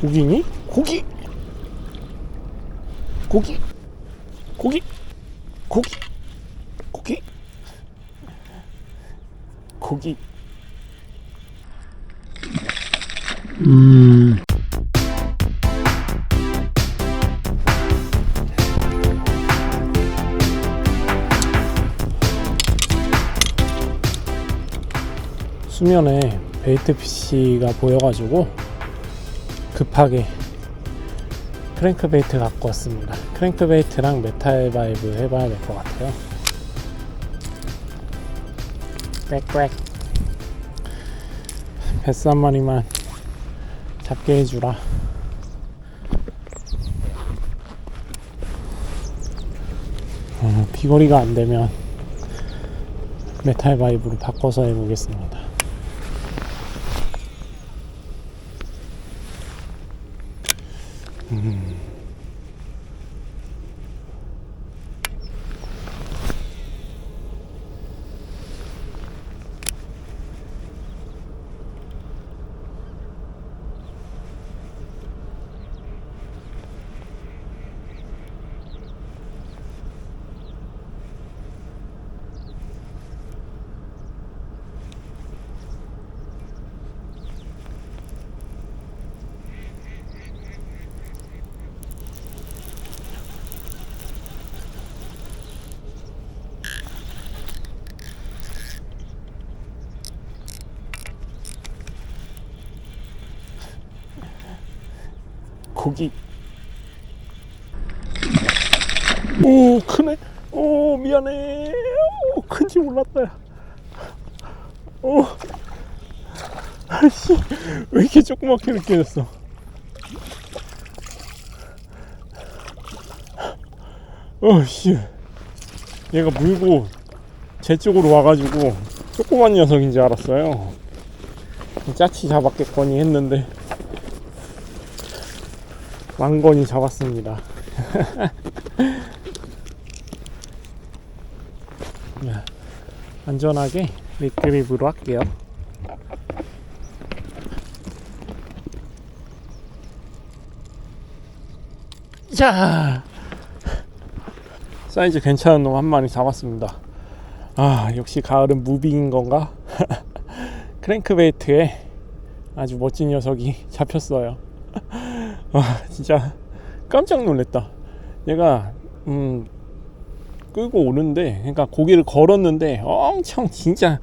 고기니? 고기! 고기! 고기! 고기! 고기! 고기! 음. 수면에 베이트 PC가 보여가지고 급하게 크랭크 베이트 갖고 왔습니다. 크랭크 베이트랑 메탈 바이브 해봐야 될 것 같아요. 꽥꽥. 베스 한 마리만 잡게 해주라. 어, 비거리가 안 되면 메탈 바이브로 바꿔서 해보겠습니다. 고기. 오 크네. 오 미안해. 오 큰지 몰랐다. 야. 오. 아씨 왜 이렇게 조그맣게 느껴졌어? 어씨 얘가 물고 제 쪽으로 와가지고 조그만 녀석인 줄 알았어요. 짜치 잡았겠거니 했는데 왕건이 잡았습니다. 야, 안전하게 리그립으로 할게요. 자, 사이즈 괜찮은 놈 한 마리 잡았습니다. 아, 역시 가을은 무빙인 건가? 크랭크베이트에 아주 멋진 녀석이 잡혔어요. 와 진짜 깜짝 놀랐다. 얘가 음 끌고 오는데 그러니까 고기를 걸었는데 엄청 진짜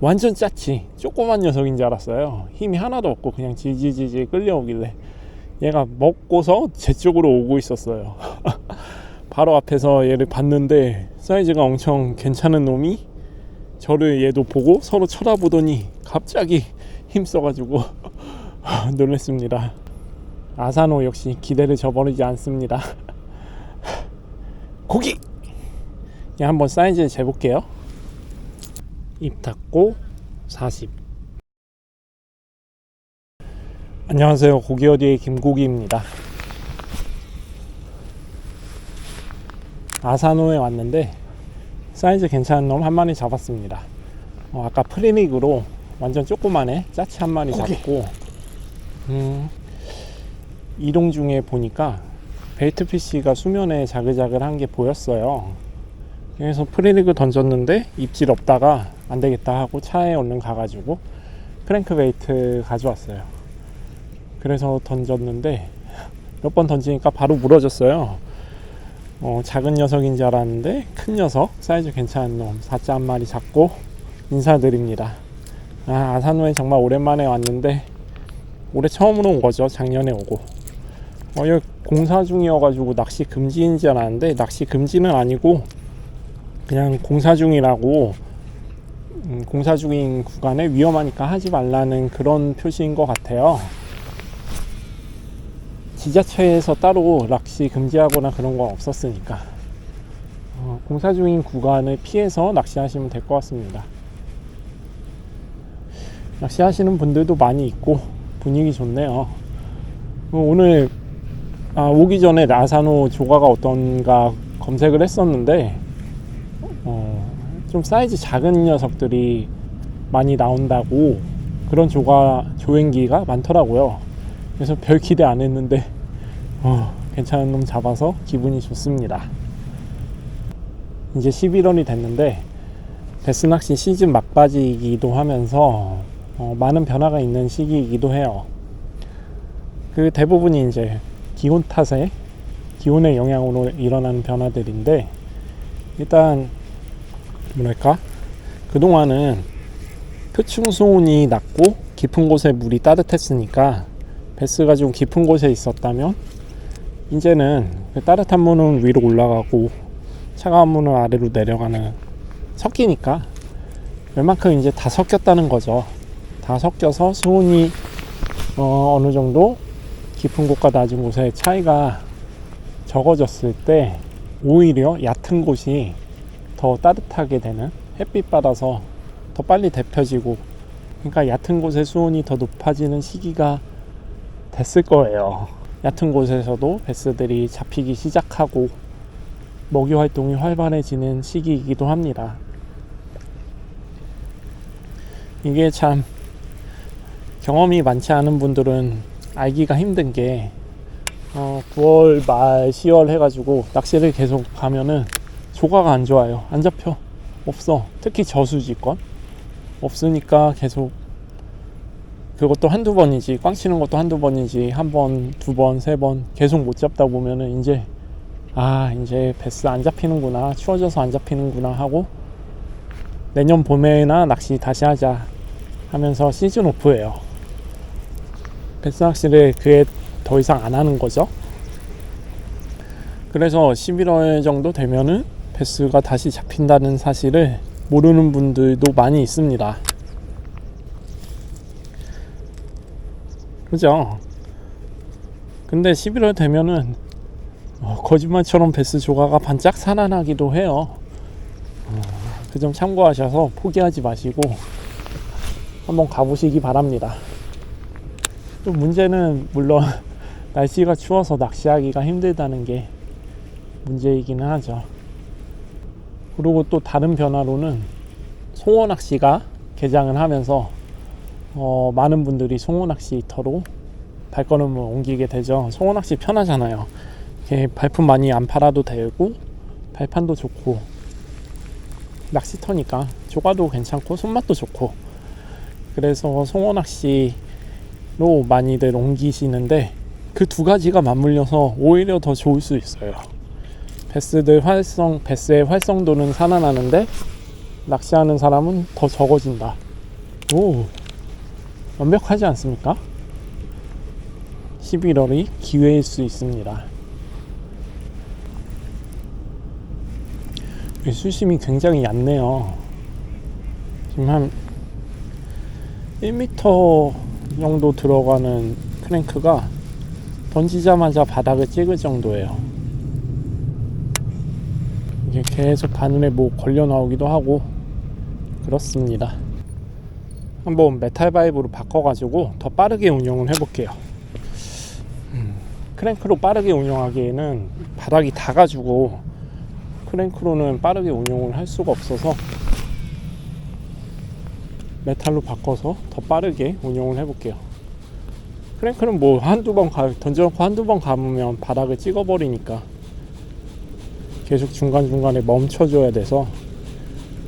완전 짜치 조그만 녀석인 줄 알았어요. 힘이 하나도 없고 그냥 지지지지 끌려오길래 얘가 먹고서 제 쪽으로 오고 있었어요. 바로 앞에서 얘를 봤는데 사이즈가 엄청 괜찮은 놈이 저를 얘도 보고 서로 쳐다보더니 갑자기 힘써가지고 놀랬습니다 아사노 역시 기대를 저버리지 않습니다. 고기! 그냥 한번 사이즈 재볼게요. 입 닫고 40. 안녕하세요. 고기 어디의 김고기입니다. 아사노에 왔는데 사이즈 괜찮은 놈 한 마리 잡았습니다. 어, 아까 프리닉으로 완전 조그만해 짜치 한 마리 고기. 잡고 음, 이동 중에 보니까 베이트 PC가 수면에 자글자글한 게 보였어요. 그래서 프리리그 던졌는데 입질 없다가 안 되겠다 하고 차에 얼른 가가지고 크랭크 베이트 가져왔어요. 그래서 던졌는데 몇 번 던지니까 바로 물어졌어요. 어, 작은 녀석인 줄 알았는데 큰 녀석 사이즈 괜찮은 놈 4자 한 마리 잡고 인사드립니다. 아, 아사노에 정말 오랜만에 왔는데 올해 처음으로 온 거죠. 작년에 오고. 어, 여기 공사 중이어가지고 낚시 금지인 줄 알았는데 낚시 금지는 아니고 그냥 공사 중이라고 음, 공사 중인 구간에 위험하니까 하지 말라는 그런 표시인 것 같아요. 지자체에서 따로 낚시 금지하거나 그런 건 없었으니까 어, 공사 중인 구간을 피해서 낚시하시면 될 것 같습니다. 낚시하시는 분들도 많이 있고 분위기 좋네요. 어, 오늘 아, 오기 전에 라사노 조가가 어떤가 검색을 했었는데 어, 좀 사이즈 작은 녀석들이 많이 나온다고 그런 조가 조행기가 많더라고요. 그래서 별 기대 안 했는데 어, 괜찮은 놈 잡아서 기분이 좋습니다. 이제 11월이 됐는데 베스 낚시 시즌 막바지이기도 하면서 어, 많은 변화가 있는 시기이기도 해요. 그 대부분이 이제 기온 탓에 기온의 영향으로 일어나는 변화들인데 일단 뭐랄까 그동안은 표층 수온이 낮고 깊은 곳에 물이 따뜻했으니까 베스가 좀 깊은 곳에 있었다면 이제는 그 따뜻한 물은 위로 올라가고 차가운 물은 아래로 내려가는 섞이니까 웬만큼 이제 다 섞였다는 거죠. 다 섞여서 수온이 어, 어느 정도 깊은 곳과 낮은 곳의 차이가 적어졌을 때 오히려 얕은 곳이 더 따뜻하게 되는 햇빛 받아서 더 빨리 데펴지고 그러니까 얕은 곳의 수온이 더 높아지는 시기가 됐을 거예요. 얕은 곳에서도 베스들이 잡히기 시작하고 먹이 활동이 활발해지는 시기이기도 합니다. 이게 참 경험이 많지 않은 분들은 알기가 힘든 게 어, 9월 말 10월 해가지고 낚시를 계속 가면은 조과가 안 좋아요. 안 잡혀. 없어. 특히 저수지권 없으니까 계속 그것도 한두 번이지 꽝 치는 것도 한두 번이지 한 번, 두 번, 세 번 계속 못 잡다 보면은 이제 아 이제 베스 안 잡히는구나 추워져서 안 잡히는구나 하고 내년 봄에나 낚시 다시 하자 하면서 시즌 오프예요. 베스 낚시를 그에 더 이상 안 하는 거죠. 그래서 11월 정도 되면은 베스가 다시 잡힌다는 사실을 모르는 분들도 많이 있습니다. 그죠? 근데 11월 되면은 어, 거짓말처럼 베스 조가가 반짝 살아나기도 해요. 어, 그점 참고하셔서 포기하지 마시고 한번 가보시기 바랍니다. 또 문제는 물론 날씨가 추워서 낚시하기가 힘들다는 게 문제이기는 하죠. 그리고 또 다른 변화로는 송어 낚시가 개장을 하면서 어, 많은 분들이 송어 낚시터로 발걸음을 옮기게 되죠. 송어 낚시 편하잖아요. 이렇게 발품 많이 안 팔아도 되고 발판도 좋고 낚시터니까 조과도 괜찮고 손맛도 좋고 그래서 송어 낚시 로 많이들 옮기시는데 그 두 가지가 맞물려서 오히려 더 좋을 수 있어요. 베스들 활성 베스의 활성도는 살아나는데 낚시하는 사람은 더 적어진다. 오 완벽하지 않습니까? 11월이 기회일 수 있습니다. 이 수심이 굉장히 얕네요. 지금 한 1m 정도 들어가는 크랭크가 던지자마자 바닥을 찍을 정도예요. 이게 계속 바늘에 뭐 걸려 나오기도 하고 그렇습니다. 한번 메탈 바이브로 바꿔가지고 더 빠르게 운영을 해볼게요. 음, 크랭크로 빠르게 운영하기에는 바닥이 닿아가지고 크랭크로는 빠르게 운용을 할 수가 없어서 메탈로 바꿔서 더 빠르게 운용을 해볼게요. 크랭크는 뭐 한두 번 가, 던져놓고 한두 번 감으면 바닥을 찍어버리니까 계속 중간중간에 멈춰줘야 돼서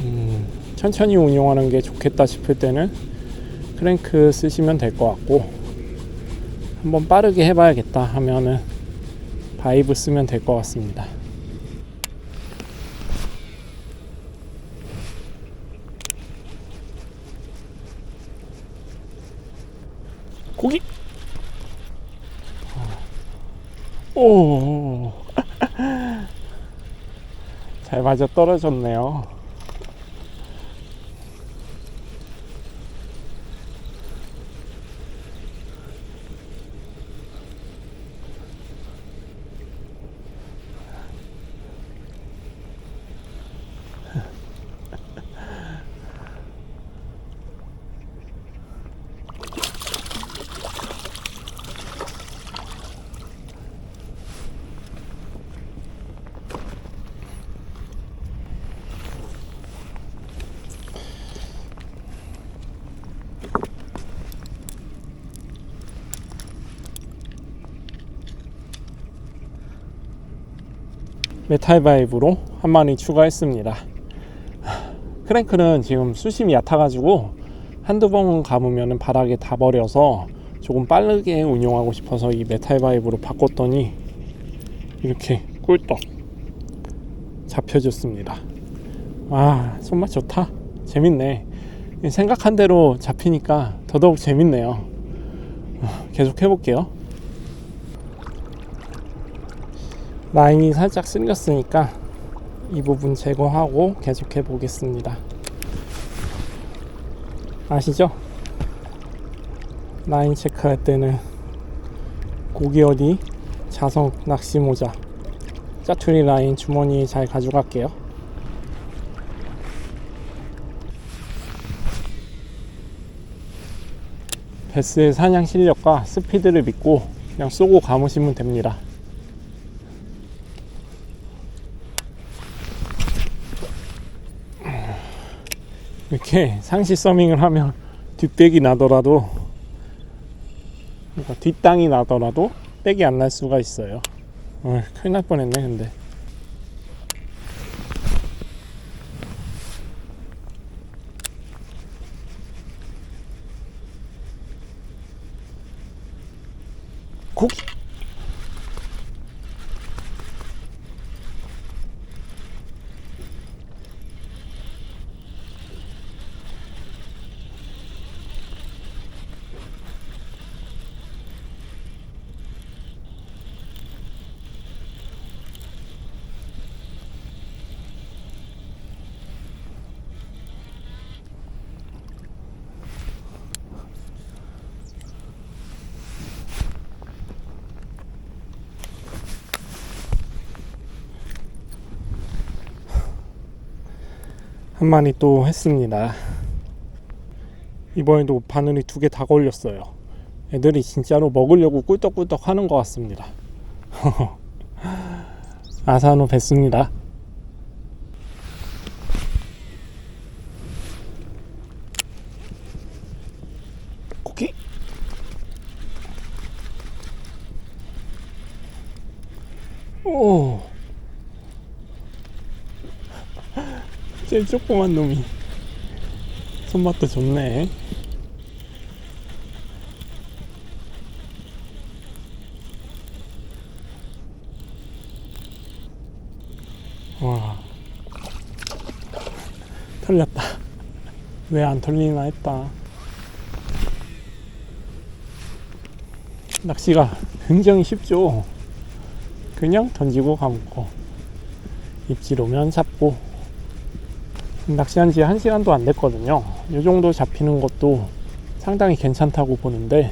음, 천천히 운용하는 게 좋겠다 싶을 때는 크랭크 쓰시면 될 것 같고 한번 빠르게 해봐야겠다 하면은 바이브 쓰면 될 것 같습니다. 고기. 오. 잘 맞아 떨어졌네요. 메탈 바이브로 한 마리 추가했습니다. 크랭크는 지금 수심이 얕아가지고 한두 번 감으면 바닥에 다 버려서 조금 빠르게 운용하고 싶어서 이 메탈 바이브로 바꿨더니 이렇게 꿀떡 잡혀줬습니다. 아 손맛 좋다. 재밌네. 생각한 대로 잡히니까 더더욱 재밌네요. 계속 해볼게요. 라인이 살짝 쓸렸으니까 이 부분 제거하고 계속 해 보겠습니다. 아시죠? 라인 체크할 때는 고기 어디 자석 낚시 모자 짜투리 라인 주머니에 잘 가져갈게요. 베스의 사냥 실력과 스피드를 믿고 그냥 쏘고 감으시면 됩니다. 이렇게 상시 서밍을 하면 뒷백이 나더라도 그러니까 뒷땅이 나더라도 백이 안 날 수가 있어요. 어, 큰일 날 뻔했네 근데. 고기. 한 마리 또 했습니다. 이번에도 바늘이 두 개 다 걸렸어요. 애들이 진짜로 먹으려고 꿀떡꿀떡 하는 것 같습니다. 아사노 뵀습니다. 고기. 오. 제일 조그만 놈이. 손맛도 좋네. 와. 털렸다. 왜 안 털리나 했다. 낚시가 굉장히 쉽죠. 그냥 던지고 감고 입질 오면 잡고 낚시한 지 한시간도 안 됐거든요. 이 정도 잡히는 것도 상당히 괜찮다고 보는데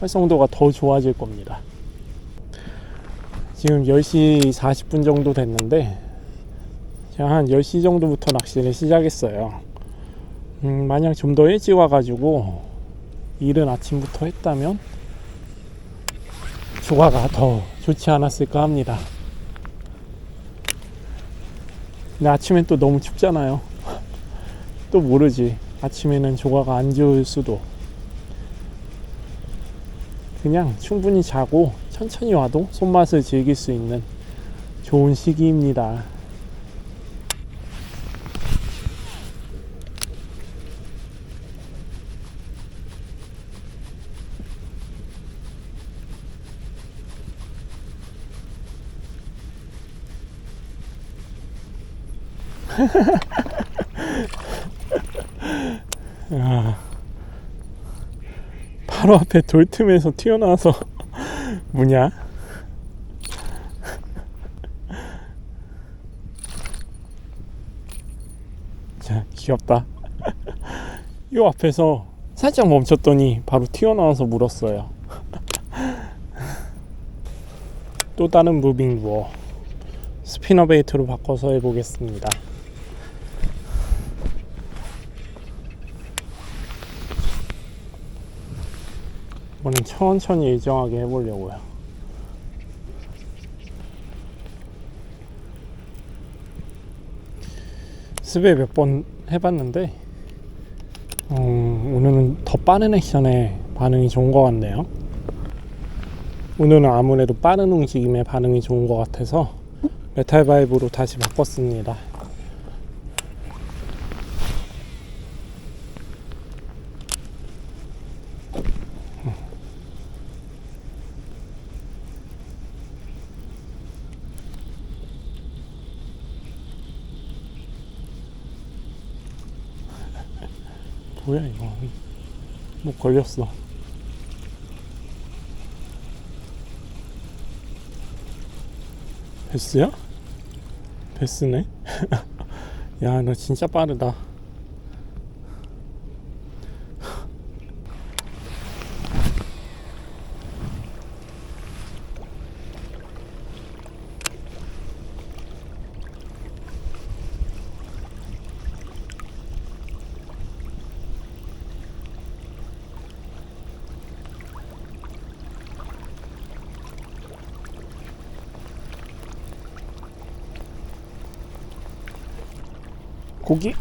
활성도가 더 좋아질 겁니다. 지금 10시 40분 정도 됐는데 제가 한 10시 정도부터 낚시를 시작했어요. 음, 만약 좀 더 일찍 와가지고 이른 아침부터 했다면 조과가 더 좋지 않았을까 합니다. 근데 아침엔 또 너무 춥잖아요. 또 모르지. 아침에는 조과가 안 좋을 수도. 그냥 충분히 자고 천천히 와도 손맛을 즐길 수 있는 좋은 시기입니다. 아, 바로 앞에 돌 틈에서 튀어나와서 뭐냐? 자, 귀엽다. 요 앞에서 살짝 멈췄더니 바로 튀어나와서 물었어요. 또 다른 무빙 루어 스피너 베이트로 바꿔서 해보겠습니다. 이번엔 천천히 일정하게 해보려고요. 습에 몇번 해봤는데 어, 오늘은 더 빠른 액션에 반응이 좋은 것 같네요. 오늘은 아무래도 빠른 움직임에 반응이 좋은 것 같아서 메탈 바이브로 다시 바꿨습니다. 뭐야 이거. 뭐 걸렸어. 베스야? 베스네? 야 너 진짜 빠르다 고기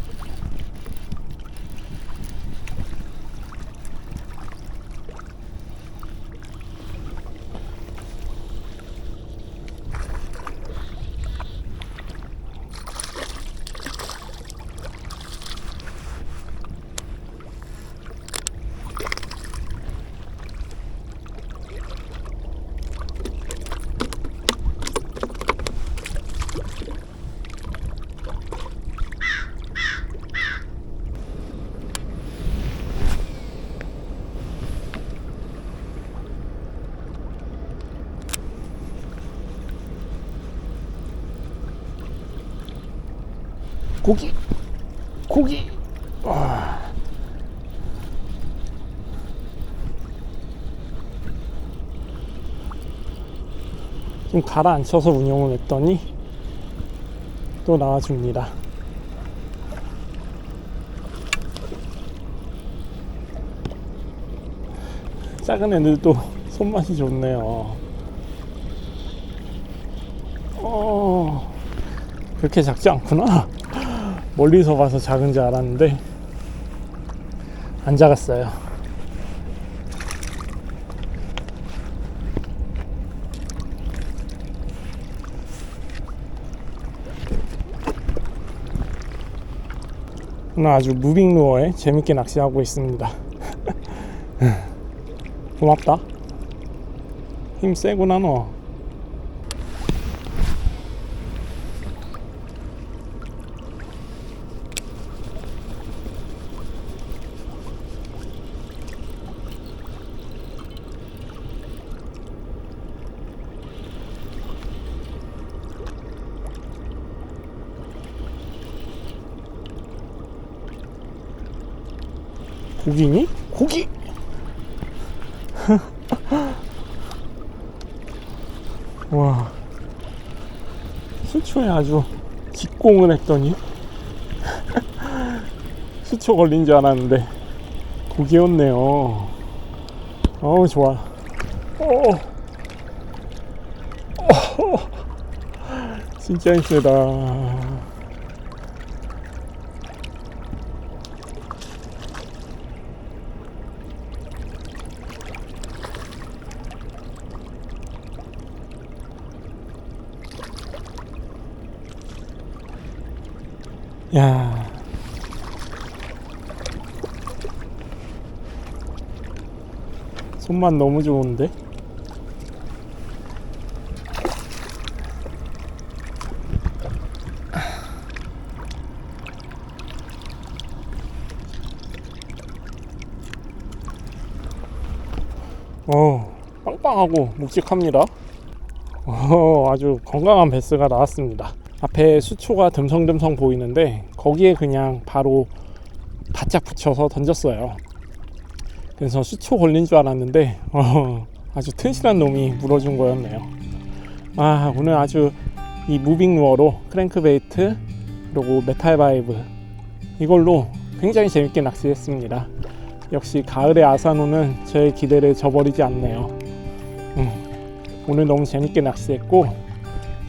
고기 고기. 와. 좀 가라앉혀서 운영을 했더니 또 나와줍니다. 작은 애들도 손맛이 좋네요. 어, 그렇게 작지 않구나 멀리서 봐서 작은 줄 알았는데 안 작았어요. 오늘 아주 무빙 루어에 재밌게 낚시하고 있습니다. 고맙다. 힘 세구나 너. 고기니? 고기! 와 수초에 아주 직공을 했더니 수초 걸린 줄 알았는데 고기였네요 어우 좋아 어. 어. 진짜 힘세다 야. 손맛 너무 좋은데? 어, 빵빵하고 묵직합니다. 어, 아주 건강한 베스가 나왔습니다. 앞에 수초가 듬성듬성 보이는데 거기에 그냥 바로 바짝 붙여서 던졌어요. 그래서 수초 걸린 줄 알았는데 어, 아주 튼실한 놈이 물어준 거였네요. 아 오늘 아주 이 무빙 루어로 크랭크베이트 그리고 메탈 바이브 이걸로 굉장히 재밌게 낚시했습니다. 역시 가을의 아사노는 저의 기대를 저버리지 않네요. 음, 오늘 너무 재밌게 낚시했고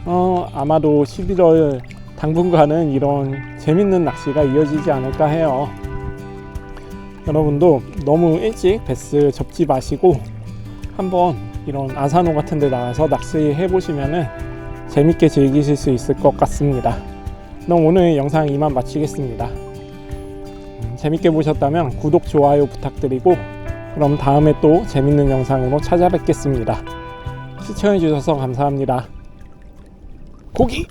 어, 아마도 11월 당분간은 이런 재밌는 낚시가 이어지지 않을까 해요. 여러분도 너무 일찍 베스 접지 마시고 한번 이런 아사노 같은 데 나가서 낚시해 보시면은 재밌게 즐기실 수 있을 것 같습니다. 그럼 오늘 영상 이만 마치겠습니다. 음, 재밌게 보셨다면 구독, 좋아요 부탁드리고 그럼 다음에 또 재밌는 영상으로 찾아뵙겠습니다. 시청해 주셔서 감사합니다. 고기!